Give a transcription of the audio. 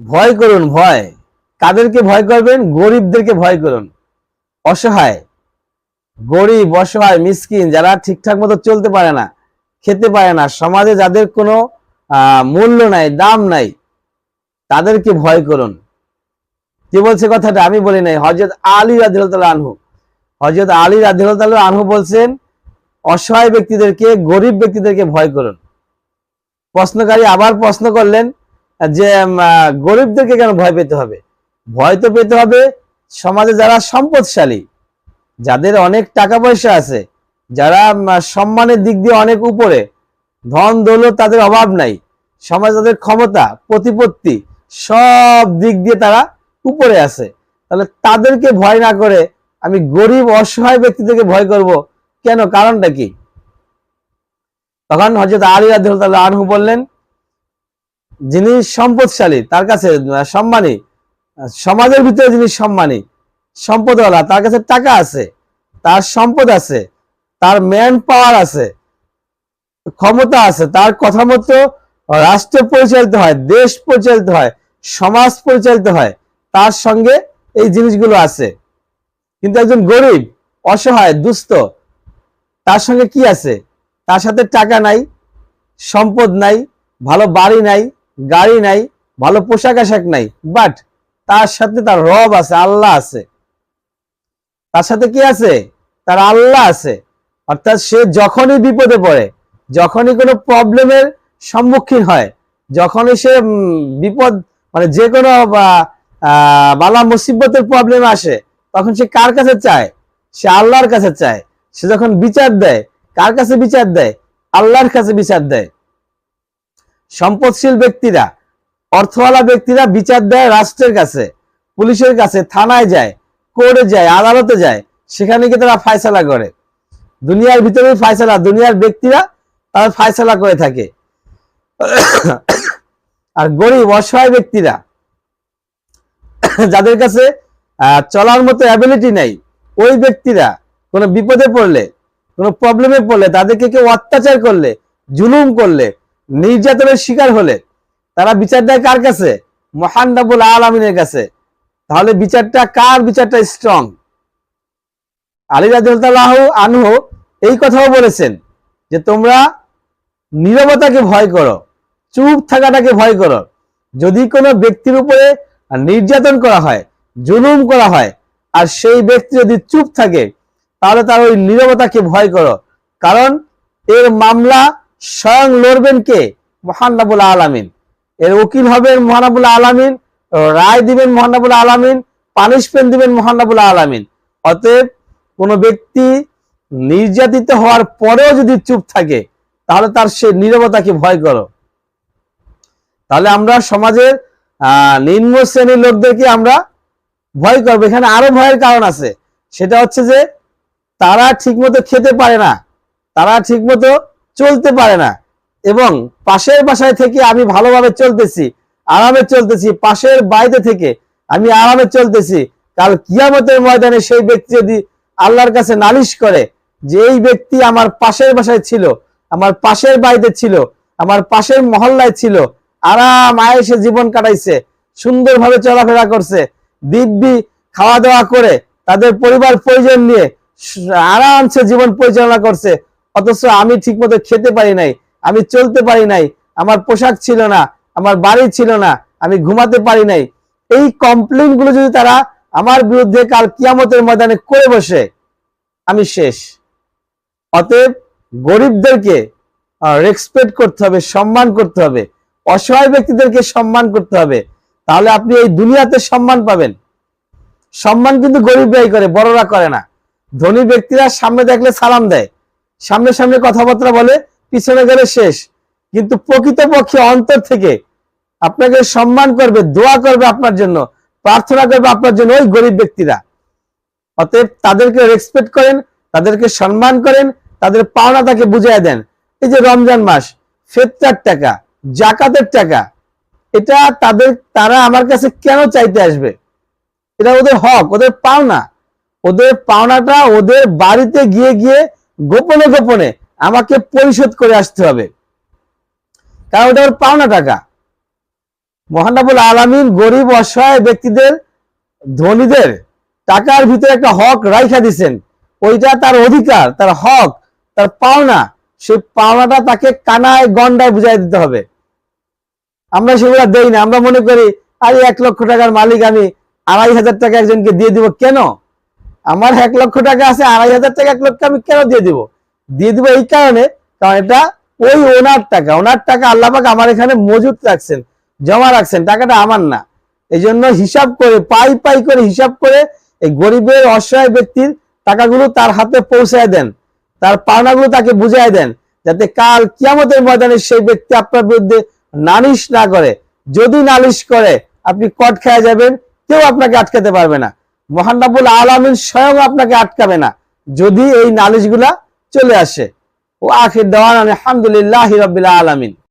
ভয় করুন, ভয়। কাদেরকে ভয় করবেন? গরিবদেরকে ভয় করুন। অসহায়। গরিব, অসহায়, মিসকিন, যারা ঠিকঠাক মতো চলতে পারে না, খেতে পারে না, সমাজে যাদের কোনো মূল্য নাই, দাম নাই, তাদেরকে ভয় করুন। কে বলছে কথাটা? আমি বলি নাই। হজরত আলী রাদিয়াল্লাহু আনহু। হজরত আলী রাদিয়াল্লাহু আনহু বলছেন, অসহায় ব্যক্তিদেরকে, গরিব ব্যক্তিদেরকে ভয় করুন। প্রশ্নকারী আবার প্রশ্ন করলেন যে গরিবদেরকে কেন ভয় পেতে হবে? ভয় তো পেতে হবে সমাজে যারা সম্পদশালী, যাদের অনেক টাকা পয়সা আছে, যারা সম্মানের দিক দিয়ে অনেক উপরে, ধন দৌলত তাদের অভাব নাই, সমাজ তাদের ক্ষমতা, প্রতিপত্তি সব দিক দিয়ে তারা উপরে আছে। তাহলে তাদেরকে ভয় না করে আমি গরিব, অসহায় ব্যক্তিদেরকে ভয় করব কেন? কারণটা কি? তখন হজরত আলী রাদিয়াল্লাহু আনহু বললেন যিনি সম্পদশালী, তার কাছে সম্মানী সমাজের ভিতরে যিনি সম্মানী, সম্পদওয়ালা, তার কাছে টাকা আছে, তার সম্পদ আছে, তার ম্যান পাওয়ার আছে, ক্ষমতা আছে, তার কথা মতো রাষ্ট্র পরিচালিত হয়, দেশ পরিচালিত হয়, সমাজ পরিচালিত হয়, তার সঙ্গে এই জিনিসগুলো আছে। কিন্তু একজন গরিব, অসহায়, দুস্থ, তার সঙ্গে কি আছে? তার সাথে টাকা নাই, সম্পদ নাই, ভালো বাড়ি নাই গাড়ি নাই, ভালো পোশাক আশাক নাই বাট তার সাথে তার রব আছে, আল্লাহ আছে। তার সাথে কি আছে? তার আল্লাহ আছে। অর্থাৎ সে যখনই বিপদে পড়ে, যখনই কোনো প্রবলেমের সম্মুখীন হয়, যখনই সে বিপদ মানে যে কোনো বালা মুসিবতের প্রবলেম আসে, তখন সে কার কাছে চায়? সে আল্লাহর কাছে চায়। সে যখন বিচার দেয়, কার কাছে বিচার দেয়? আল্লাহর কাছে বিচার দেয়। সম্পদশীল ব্যক্তিরা, অর্থওয়ালা ব্যক্তিরা বিচার দেয় রাষ্ট্রের কাছে, পুলিশের কাছে, থানায় যায়, কোর্টে যায়, আদালতে যায়, সেখানে গিয়ে তারা ফায়সালা করে। দুনিয়ার ভিতরে ফায়সালা, দুনিয়ার ব্যক্তিরা তারা ফায়সালা করে থাকে। আর গরিব, অসহায় ব্যক্তিরা, যাদের কাছে চলার মতো অ্যাবিলিটি নাই, ওই ব্যক্তিরা কোনো বিপদে পড়লে, কোনো প্রবলেমে পড়লে, তাদেরকে কেউ অত্যাচার করলে, জুলুম করলে নির্যাতনের শিকার হলে তারা বিচার দেয় কার কাছে? মহান আলমিনের কাছে। তাহলে বিচারটা কার? বিচারটা স্ট্রং আলী রাজু আনহু এই কথাও বলেছেন যে, তোমরা নীরবতাকে ভয় করো, চুপ থাকাটাকে ভয় করো। যদি কোনো ব্যক্তির উপরে নির্যাতন করা হয়, জুলুম করা হয়, আর সেই ব্যক্তি যদি চুপ থাকে, তাহলে তার ওই নীরবতাকে ভয় করো। কারণ এর মামলা স্বয়ং লড়বেন কে? মহান্নাবুল আলামিন। এর উকিল হবেন মহানাবুল আলামিন, রায় দিবেন মহানাবুল আলামিন পানিশমেন্ট দিবেন মহানাবুল আলামিন। অতএব কোনো ব্যক্তি নির্যাতিত হওয়ার পরেও যদি চুপ থাকে, তাহলে তার সে নীরবতাকে ভয় করো। তাহলে আমরা সমাজের নিম্ন শ্রেণির লোকদেরকে আমরা ভয় করব। এখানে আরও ভয়ের কারণ আছে। সেটা হচ্ছে যে, তারা ঠিকমতো খেতে পারে না। তারা ঠিকমতো চলতে পারে না। এবং পাশের বাসায় থেকে আমি ভালোভাবে চলতেছি, আরামে চলতেছি, পাশের বাড়িতে থেকে আমি আরামে চলতেছি। কাল কিয়ামতের ময়দানে সেই ব্যক্তি যদি আল্লাহর কাছে নালিশ করে যে এই ব্যক্তি আমার পাশের বাসায় ছিল, আমার পাশের বাড়িতে ছিল, আমার পাশের মহল্লায় ছিল, আরাম আয়েসে জীবন কাটাইছে, সুন্দরভাবে চলাফেরা করছে, দিব্যি খাওয়া দাওয়া করে, তাদের পরিবার পরিজন নিয়ে আরামসে জীবন পরিচালনা করছে অথচ আমি ঠিকমতো খেতে পারি নাই, আমি চলতে পারি নাই, আমার পোশাক ছিল না, আমার বাড়ি ছিল না, আমি ঘুমাতে পারি নাই। এই কমপ্লেনগুলো যদি তারা আমার বিরুদ্ধে কাল কিয়ামতের ময়দানে করে বসে, আমি শেষ। অতএব গরিবদেরকে রেসপেক্ট করতে হবে, সম্মান করতে হবে, অসহায় ব্যক্তিদেরকে সম্মান করতে হবে। তাহলে আপনি এই দুনিয়াতে সম্মান পাবেন। সম্মান কিন্তু গরিব গরিবরাই করে, বড়রা করে না। ধনী ব্যক্তিরা সামনে দেখলে সালাম দেয়। সামনে সামনে কথাবার্তা বলে পিছনে গেলে শেষ। কিন্তু প্রকৃতপক্ষে অন্তর থেকে আপনাকে সম্মান করবে, দোয়া করবে আপনার জন্য, প্রার্থনা করবে আপনার জন্য ওই গরিব ব্যক্তিরা। অতএব তাদেরকে রেসপেক্ট করেন, তাদেরকে সম্মান করেন, তাদের পাওনা তাকে বুঝিয়ে দেন। এই যে রমজান মাস, ফেতরার টাকা, জাকাতের টাকা, এটা তাদের, তারা আমার কাছে কেন চাইতে আসবে? এটা ওদের হক, ওদের পাওনা। ওদের পাওনাটা ওদের বাড়িতে গিয়ে গিয়ে গোপনে গোপনে আমাকে পরিশোধ করে আসতে হবে। কারণ ওটা ওর পাওনা টাকা। মহানবুল আলামিন গরিব, অসহায় ব্যক্তিদের, ধনীদের টাকার ভিতরে একটা হক রাইখা দিছেন। ওইটা তার অধিকার, তার হক, তার পাওনা। সেই পাওনাটা তাকে কানায়, গন্ডায় বুঝাই দিতে হবে। আমরা সেগুলো দেই না। আমরা মনে করি, আরে এক লক্ষ টাকার মালিক আমি আড়াই হাজার টাকা একজনকে দিয়ে দিব কেন? আমার এক লক্ষ টাকা আছে, আড়াই হাজার টাকা এক লক্ষ আমি কেন দিয়ে দিব? দিয়ে দিব এই কারণে, কারণ এটা ওই ওনার টাকা। ওনার টাকা আল্লাপাক আমার এখানে মজুত রাখছেন, জমা রাখছেন, টাকাটা আমার না। এই জন্য হিসাব করে, পাই পাই করে হিসাব করে এই গরিবের, অসহায় ব্যক্তির টাকাগুলো তার হাতে পৌঁছায় দেন। তার পাওনাগুলো তাকে বুঝাই দেন, যাতে কাল কিয়ামতের ময়দানে সেই ব্যক্তি আপনার বিরুদ্ধে নালিশ না করে। যদি নালিশ করে, আপনি কট খেয়ে যাবেন, কেউ আপনাকে আটকাতে পারবে না। মহানবুল আলমিন স্বয়ং আপনাকে আটকাবে না, যদি এই নালিশগুলা চলে আসে। ও আখির দেওয়ান আলহামদুলিল্লাহ রবিল্লা আলমিন।